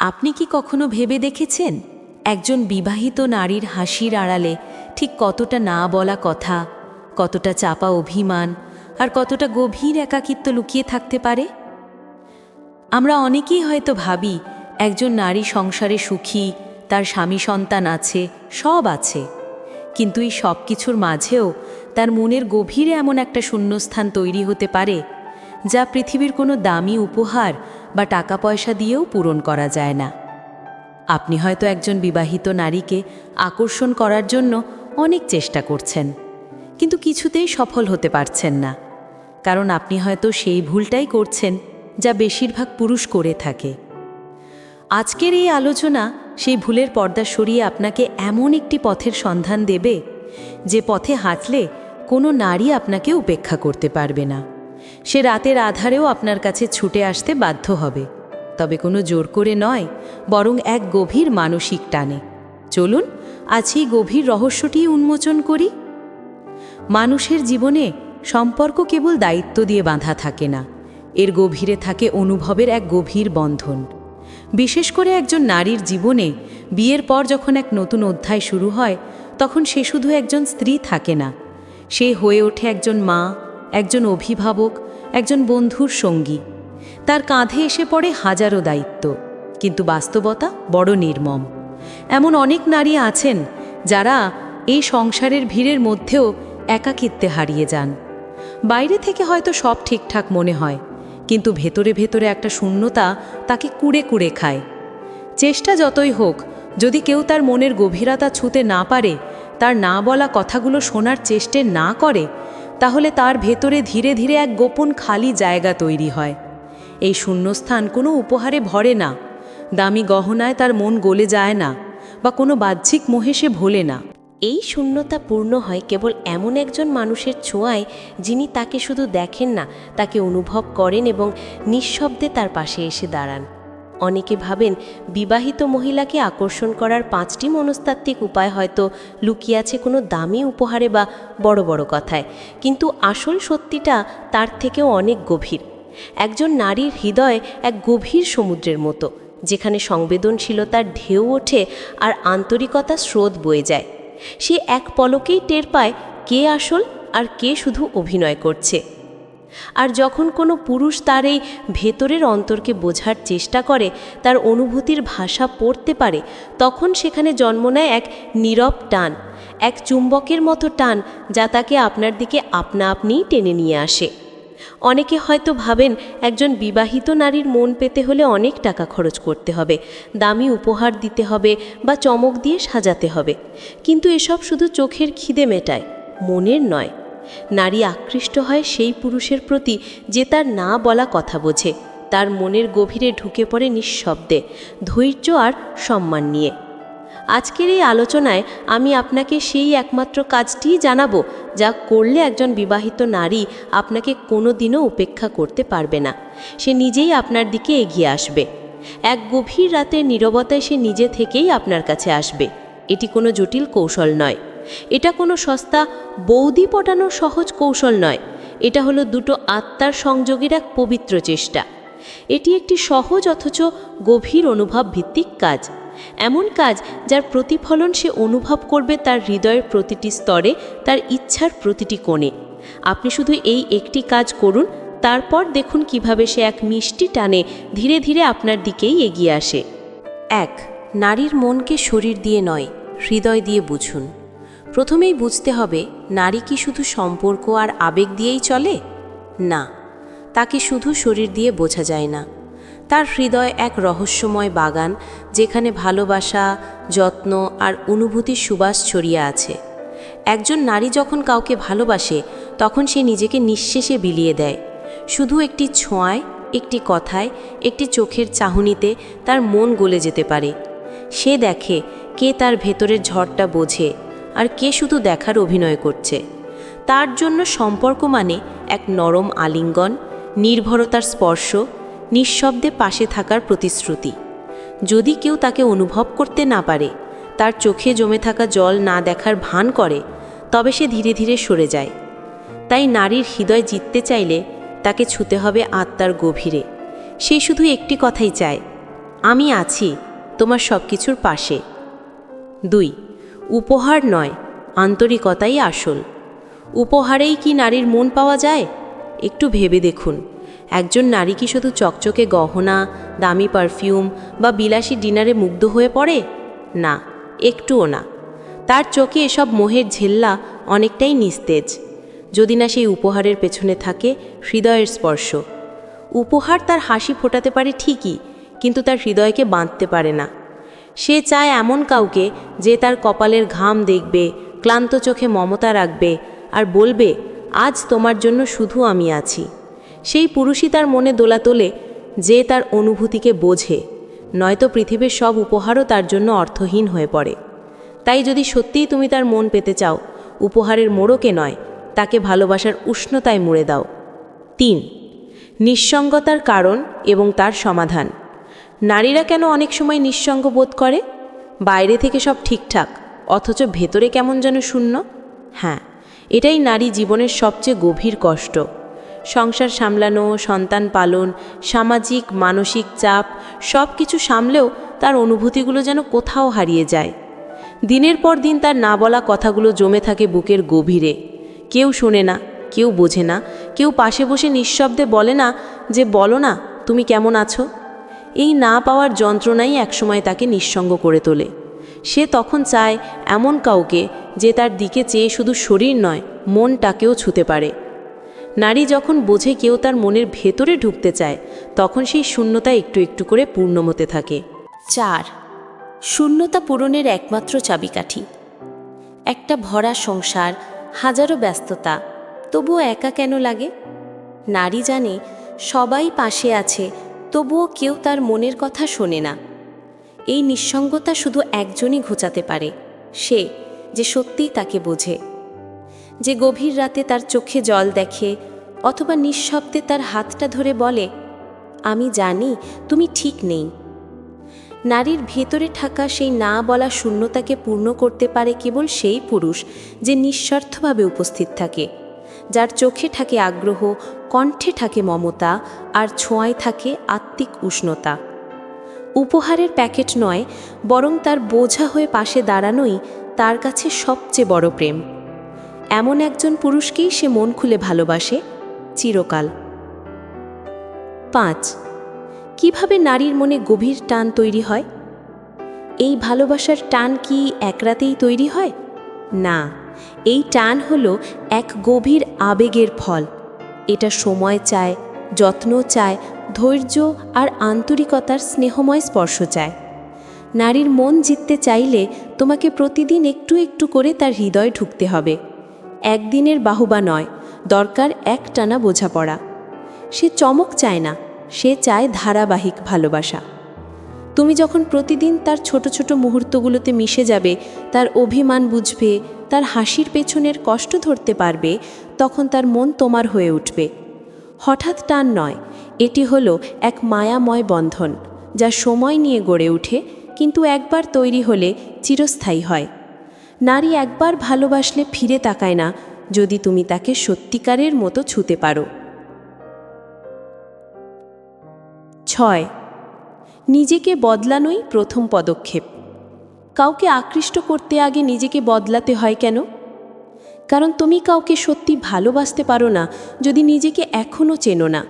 আপনি কি কখনো ভেবে দেখেছেন? একজন বিবাহিত নারীর হাসির আড়ালে ঠিক কতটা না বলা কথা, কতটা চাপা অভিমান, আর কতটা গভীর একাকিত্ব লুকিয়ে থাকতে পারে? আমরা অনেকেই হয়তো ভাবি, একজন নারী সংসারে সুখী, তার স্বামী সন্তান আছে, সব আছে। কিন্তু এই সব কিছুর মাঝেও তার মনের গভীরে এমন একটা শূন্যস্থান তৈরি হতে পারে, যা পৃথিবীর কোনো দামি উপহার বা টাকা পয়সা দিয়েও পূরণ করা যায় না। আপনি হয়তো একজন বিবাহিত নারীকে আকর্ষণ করার জন্য অনেক চেষ্টা করছেন, কিন্তু কিছুতেই সফল হতে পারছেন না। কারণ আপনি হয়তো সেই ভুলটাই করছেন যা বেশিরভাগ পুরুষ করে থাকে। আজকের এই আলোচনা সেই ভুলের পর্দা সরিয়ে আপনাকে এমন একটি পথের সন্ধান দেবে যে পথে হাঁটলে কোনো নারী আপনাকে উপেক্ষা করতে পারবে না। সে রাতের আধারেও আপনার কাছে ছুটে আসতে বাধ্য হবে। তবে কোনো জোর করে নয়, বরং এক গভীর মানসিক টানে। চলুন, আজ এই গভীর রহস্যটি উন্মোচন করি। মানুষের জীবনে সম্পর্ক কেবল দায়িত্ব দিয়ে বাঁধা থাকে না, এর গভীরে থাকে অনুভবের এক গভীর বন্ধন। বিশেষ করে একজন নারীর জীবনে বিয়ের পর যখন এক নতুন অধ্যায় শুরু হয়, তখন সে শুধু একজন স্ত্রী থাকে না। সে হয়ে ওঠে একজন মা, একজন অভিভাবক একজন বন্ধুর সঙ্গী। তার কাঁধে এসে পড়ে হাজারো দায়িত্ব। কিন্তু বাস্তবতা বড় নির্মম। এমন অনেক নারী আছেন যারা এই সংসারের ভিড়ের মধ্যেও একাকিত্বে হারিয়ে যান। বাইরে থেকে হয়তো সব ঠিকঠাক মনে হয়, কিন্তু ভেতরে ভেতরে একটা শূন্যতা তাকে কুড়ে কুড়ে খায়। চেষ্টা যতই হোক, যদি কেউ তার মনের গভীরতা ছুঁতে না পারে, তার না বলা কথাগুলো শোনার চেষ্টে না করে তাহলে তার ভেতরে ধীরে ধীরে এক গোপন খালি জায়গা তৈরি হয়। এই শূন্যস্থান কোনো উপহারে ভরে না, দামি গহনায় তার মন গলে যায় না, বা কোনো বাহ্যিক মোহে সে ভোলে না। এই শূন্যতা পূর্ণ হয় কেবল এমন একজন মানুষের ছোঁয়ায় যিনি তাকে শুধু দেখেন না, তাকে অনুভব করেন এবং নিঃশব্দে তার পাশে এসে দাঁড়ান। অনেকে ভাবেন বিবাহিত মহিলাকে আকর্ষণ করার পাঁচটি মনস্তাত্ত্বিক উপায় হয়তো লুকিয়ে আছে কোনো দামি উপহারে বা বড় বড় কথায়। কিন্তু আসল সত্যিটা তার থেকেও অনেক গভীর। একজন নারীর হৃদয় এক গভীর সমুদ্রের মতো, যেখানে সংবেদনশীলতার ঢেউ ওঠে আর আন্তরিকতা স্রোত বয়ে যায়। সে এক পলকেই টের পায় কে আসল আর কে শুধু অভিনয় করছে। আর যখন কোনো পুরুষ তার এই ভেতরের অন্তরকে বোঝার চেষ্টা করে, তার অনুভূতির ভাষা পড়তে পারে, তখন সেখানে জন্ম নেয় এক নীরব টান, এক চুম্বকের মতো টান যা তাকে আপনার দিকে আপনা আপনিই টেনে নিয়ে আসে। অনেকে হয়তো ভাবেন, একজন বিবাহিত নারীর মন পেতে হলে অনেক টাকা খরচ করতে হবে, দামি উপহার দিতে হবে বা চমক দিয়ে সাজাতে হবে। কিন্তু এসব শুধু চোখের খিদে মেটায়, মনের নয়। নারী আকৃষ্ট হয় সেই পুরুষের প্রতি যে তার না বলা কথা বোঝে। তার মনের গভীরে ঢুকে পড়ে নিঃশব্দে, ধৈর্য আর সম্মান নিয়ে। আজকের এই আলোচনায় আমি আপনাকে সেই একমাত্র কাজটিই জানাব, যা করলে একজন বিবাহিত নারী আপনাকে কোনো দিনও উপেক্ষা করতে পারবে না। সে নিজেই আপনার দিকে এগিয়ে আসবে। এক গভীর রাতের নীরবতায় সে নিজে থেকেই আপনার কাছে আসবে। এটি কোনো জটিল কৌশল নয়। এটা কোনো সস্তা বৌদি পটানোর সহজ কৌশল নয়। এটা হলো দুটো আত্মার সংযোগের এক পবিত্র চেষ্টা। এটি একটি সহজ অথচ গভীর অনুভব ভিত্তিক কাজ। এমন কাজ যার প্রতিফলন সে অনুভব করবে তার হৃদয়ের প্রতিটি স্তরে, তার ইচ্ছার প্রতিটি কোণে। আপনি শুধু এই একটি কাজ করুন, তারপর দেখুন কীভাবে সে এক মিষ্টি টানে ধীরে ধীরে আপনার দিকেই এগিয়ে আসে। এক, নারীর মনকে শরীর দিয়ে নয়, হৃদয় দিয়ে বুঝুন। প্রথমেই বুঝতে হবে, নারী কি শুধু সম্পর্ক আর আবেগ দিয়েই চলে? না, তাকে শুধু শরীর দিয়ে বোঝা যায় না। তার হৃদয় এক রহস্যময় বাগান, যেখানে ভালোবাসা, যত্ন আর অনুভূতির সুবাস ছড়িয়ে আছে। একজন নারী যখন কাউকে ভালোবাসে, তখন সে নিজেকে নিঃশেষে বিলিয়ে দেয়। শুধু একটি ছোঁয়ায়, একটি কথায়, একটি চোখের চাহনিতে তার মন গলে যেতে পারে। সে দেখে কে তার ভেতরের ঝড়টা বোঝে। আর কে শুধু দেখার অভিনয় করছে। তার জন্য সম্পর্ক মানে এক নরম আলিঙ্গন, নির্ভরতার স্পর্শ, নিঃশব্দে পাশে থাকার প্রতিশ্রুতি। যদি কেউ তাকে অনুভব করতে না পারে, তার চোখে জমে থাকা জল না দেখার ভান করে, তবে সে ধীরে ধীরে সরে যায়। তাই নারীর হৃদয় জিততে চাইলে তাকে ছুতে হবে আত্মার গভীরে। সে শুধু একটি কথাই চায়, আমি আছি, তোমার সব কিছুর পাশে। দুই উপহার নয়, আন্তরিকতাই আসল। উপহারেই কি নারীর মন পাওয়া যায়? একটু ভেবে দেখুন। একজন নারী কি শুধু চকচকে গহনা, দামি পারফিউম বা বিলাসী ডিনারে মুগ্ধ হয়ে পড়ে? না, একটুও না। তার চোখে এসব মোহের ঝেল্লা অনেকটাই নিস্তেজ। যদি না সেই উপহারের পেছনে থাকে হৃদয়ের স্পর্শ। উপহার তার হাসি ফোটাতে পারে ঠিকই, কিন্তু তার হৃদয়কে বাঁধতে পারে না। সে চায় এমন কাউকে যে তার কপালের ঘাম দেখবে, ক্লান্ত চোখে মমতা রাখবে আর বলবে, আজ তোমার জন্য শুধু আমি আছি। সেই পুরুষই তার মনে দোলা তোলে যে তার অনুভূতিকে বোঝে, নয়তো পৃথিবীর সব উপহারও তার জন্য অর্থহীন হয়ে পড়ে। তাই যদি সত্যিই তুমি তার মন পেতে চাও, উপহারের মোড়কে নয়, তাকে ভালোবাসার উষ্ণতায় মুড়ে দাও। তিন, নিঃসঙ্গতার কারণ এবং তার সমাধান। নারীরা কেন অনেক সময় নিঃসঙ্গ বোধ করে? বাইরে থেকে সব ঠিকঠাক, অথচ ভেতরে কেমন যেন শূন্য? হ্যাঁ এটাই নারী জীবনের সবচেয়ে গভীর কষ্ট। সংসার সামলানো, সন্তান পালন, সামাজিক, মানসিক চাপ সব কিছু সামলেও তার অনুভূতিগুলো যেন কোথাও হারিয়ে যায়। দিনের পর দিন তার না বলা কথাগুলো জমে থাকে বুকের গভীরে। কেউ শোনে না, কেউ বোঝে না, কেউ পাশে বসে নিঃশব্দে বলে না যে, বলো না, তুমি কেমন আছো? এই না পাওয়ার যন্ত্রণাই একসময় তাকে নিঃসঙ্গ করে তোলে। সে তখন চায় এমন কাউকে যে তার দিকে চেয়ে শুধু শরীর নয়, মনটাকেও ছুতে পারে। নারী যখন বোঝে কেউ তার মনের ভেতরে ঢুকতে চায়, তখন সেই শূন্যতা একটু একটু করে পূর্ণ হতে থাকে। চার, শূন্যতা পূরণের একমাত্র চাবিকাঠি। একটা ভরা সংসার, হাজারো ব্যস্ততা, তবুও একা কেন লাগে? নারী জানে সবাই পাশে আছে তবুও কেউ তার মনের কথা শোনে না। এই নিঃসঙ্গতা শুধু একজনই ঘোচাতে পারে, সে যে সত্যিই তাকে বোঝে। যে গভীর রাতে তার চোখে জল দেখে অথবা নিঃশব্দে তার হাতটা ধরে বলে, আমি জানি তুমি ঠিক নেই। নারীর ভেতরে থাকা সেই না বলা শূন্যতাকে পূর্ণ করতে পারে কেবল সেই পুরুষ যে নিঃস্বার্থভাবে উপস্থিত থাকে। যার চোখে থাকে আগ্রহ, কণ্ঠে থাকে মমতা, আর ছোঁয়ায় থাকে আত্মিক উষ্ণতা। উপহারের প্যাকেট নয়, বরং তার বোঝা হয়ে পাশে দাঁড়ানোই তার কাছে সবচেয়ে বড় প্রেম। এমন একজন পুরুষকেই সে মন খুলে ভালোবাসে, চিরকাল। পাঁচ, কীভাবে নারীর মনে গভীর টান তৈরি হয়? এই ভালোবাসার টান কি এক রাতেই তৈরি হয়? না। এই টান হলো এক গভীর আবেগের ফল। এটা সময় চায়, যত্ন চায়, ধৈর্য আর আন্তরিকতার স্নেহময় স্পর্শ চায়। নারীর মন জিততে চাইলে তোমাকে প্রতিদিন একটু একটু করে তার হৃদয় ঢুকতে হবে। একদিনের বাহুবা নয়, দরকার এক টানা বোঝাপড়া। সে চমক চায় না, সে চায় ধারাবাহিক ভালোবাসা। তুমি যখন প্রতিদিন তার ছোট ছোট মুহূর্তগুলোতে মিশে যাবে, তার অভিমান বুঝবে, তার হাসির পেছনের কষ্ট ধরতে পারবে, তখন তার মন তোমার হয়ে উঠবে। হঠাৎ টান নয়, এটি হলো এক মায়াময় বন্ধন, যা সময় নিয়ে গড়ে ওঠে, কিন্তু একবার তৈরি হলে চিরস্থায়ী হয়। নারী একবার ভালোবাসলে ফিরে তাকায় না, যদি তুমি তাকে সত্যিকারের মতো ছুতে পারো। ছয় নিজেকে বদলানোই প্রথম পদক্ষেপ। কাউকে আকৃষ্ট করতে আগে নিজেকে বদলাতে হয় কেন? কারণ তুমি কাউকে সত্যি ভালোবাসতে পারো না, যদি নিজেকে এখনও চেনো না।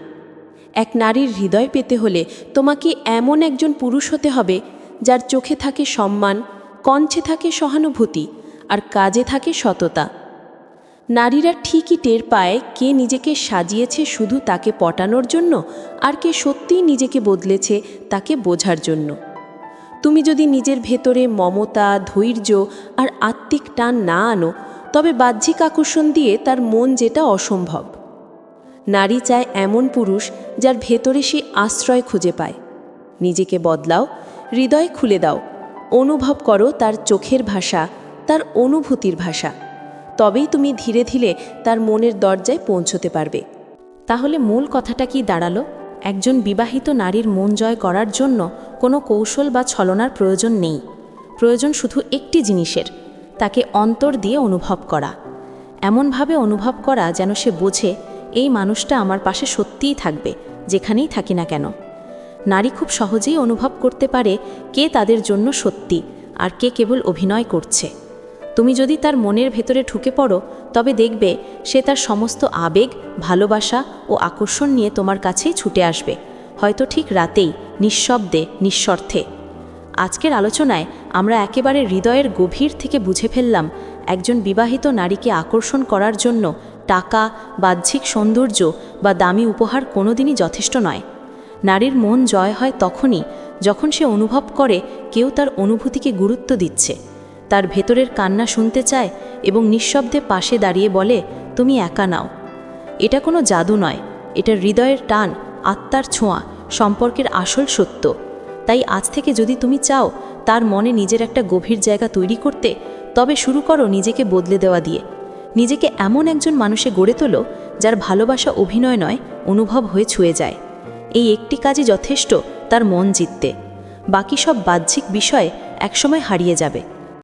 এক নারীর হৃদয় পেতে হলে তোমাকে এমন একজন পুরুষ হতে হবে, যার চোখে থাকে সম্মান, কণ্ঠে থাকে সহানুভূতি, আর কাজে থাকে সততা। নারীরা ঠিকই টের পায় কে নিজেকে সাজিয়েছে শুধু তাকে পটানোর জন্য আর কে সত্যিই নিজেকে বদলেছে তাকে বোঝার জন্য। তুমি যদি নিজের ভেতরে মমতা, ধৈর্য আর আত্মিক টান না আনো, তবে বাহ্যিক আকর্ষণ দিয়ে তার মন যেটা অসম্ভব। নারী চায় এমন পুরুষ যার ভেতরে সে আশ্রয় খুঁজে পায়। নিজেকে বদলাও, হৃদয় খুলে দাও, অনুভব করো তার চোখের ভাষা, তার অনুভূতির ভাষা। তবেই তুমি ধীরে ধীরে তার মনের দরজায় পৌঁছতে পারবে। তাহলে মূল কথাটা কি দাঁড়াল? একজন বিবাহিত নারীর মন জয় করার জন্য কোনো কৌশল বা ছলনার প্রয়োজন নেই। প্রয়োজন শুধু একটি জিনিসের, তাকে অন্তর দিয়ে অনুভব করা। এমনভাবে অনুভব করা যেন সে বোঝে, এই মানুষটা আমার পাশে সত্যিই থাকবে, যেখানেই থাকি না কেন। নারী খুব সহজেই অনুভব করতে পারে কে তাদের জন্য সত্যি আর কে কেবল অভিনয় করছে। তুমি যদি তার মনের ভেতরে ঢুকে পড়ো, তবে দেখবে সে তার সমস্ত আবেগ, ভালোবাসা ও আকর্ষণ নিয়ে তোমার কাছেই ছুটে আসবে। হয়তো ঠিক রাতেই, নিঃশব্দে নিঃস্বার্থে আজকের আলোচনায় আমরা একেবারে হৃদয়ের গভীর থেকে বুঝে ফেললাম একজন বিবাহিত নারীকে আকর্ষণ করার জন্য টাকা, বাহ্যিক সৌন্দর্য বা দামি উপহার কোনোদিনই যথেষ্ট নয়। নারীর মন জয় হয় তখনই যখন সে অনুভব করে কেউ তার অনুভূতিকে গুরুত্ব দিচ্ছে। তার ভেতরের কান্না শুনতে চায় এবং নিঃশব্দে পাশে দাঁড়িয়ে বলে, তুমি একা নাও। এটা কোনো জাদু নয়। এটা হৃদয়ের টান, আত্মার ছোঁয়া, সম্পর্কের আসল সত্য। তাই আজ থেকে যদি তুমি চাও তার মনে নিজের একটা গভীর জায়গা তৈরি করতে, তবে শুরু করো নিজেকে বদলে দেওয়া দিয়ে। নিজেকে এমন একজন মানুষে গড়ে তোলো, যার ভালোবাসা অভিনয় নয়, অনুভব হয়ে ছুঁয়ে যায়। এই একটি কাজই যথেষ্ট, তার মন জিততে। বাকি সব বাহ্যিক বিষয় একসময় হারিয়ে যাবে।